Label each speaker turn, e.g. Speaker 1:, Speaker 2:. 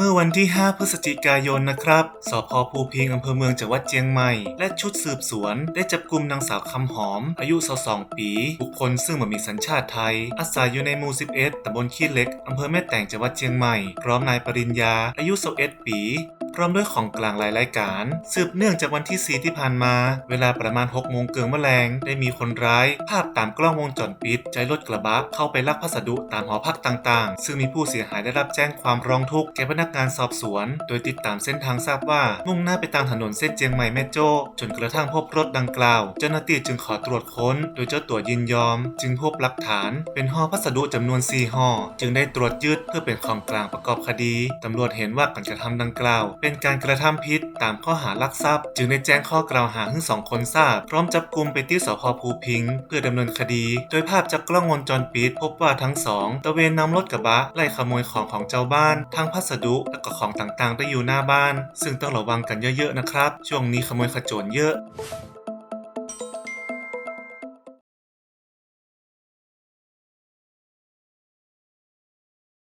Speaker 1: เมื่อวันที่ 5 พฤศจิกายนนะครับ สพภูพิงอำเภอเมืองจังหวัดเชียงใหม่ และชุดสืบสวน ได้จับกลุ่มนางสาวคำหอม อายุ22ปี บุคคลซึ่งมีสัญชาติไทย อาศัยอยู่ในหมู่ 11ตำบลขี้เล็กอำเภอแม่แตงจังหวัดเชียงใหม่ พร้อมนายปริญญา อายุ21ปี พร้อมด้วยของกลางหลายรายการ สืบเนื่องจากวันที่ 4 ที่ผ่านมา เวลาประมาณ6โมงเกิงแมลง ได้มีคนร้าย ภาพตามกล้องวงจรปิด ใจรถกระบะเข้าไปลักพัสดุตามหอพักต่างๆ ซึ่งมีผู้เสียหายได้รับแจ้งความร้องทุกข์แก่พนักงานสอบสวน โดยติดตามเส้นทางทราบว่า มุ่งหน้าไปตามถนนเส้นเจียงใหม่แม่โจ้ จนกระทั่งพบรถดังกล่าว เจ้าหน้าที่จึงขอตรวจค้น โดยเจ้าตัวยินยอม จึงพบหลักฐาน เป็นห่อพัสดุจำนวน4ห่อจึงได้ตรวจยึดเพื่อเป็นของกลางประกอบคดีตำรวจเห็นว่าการกระทำดังกล่าวเป็นเป็นการกระทำผิดตามข้อหาลักทรัพย์ จึงได้แจ้งข้อกล่าวหาทั้งสองคนทราบ พร้อมจับกลุ่มไปที่สพภูพิง เพื่อดำเนินคดี โดยภาพจากกล้องวงจรปิด พบว่าทั้งสองตะเวนนำรถกระบะไล่ขโมยของของเจ้าบ้าน ทั้งพัสดุและก็ของต่างๆ ได้อยู่หน้าบ้าน ซึ่งต้องระวังกันเยอะๆนะครับ ช่วงนี้ขโมยขโจรเยอะ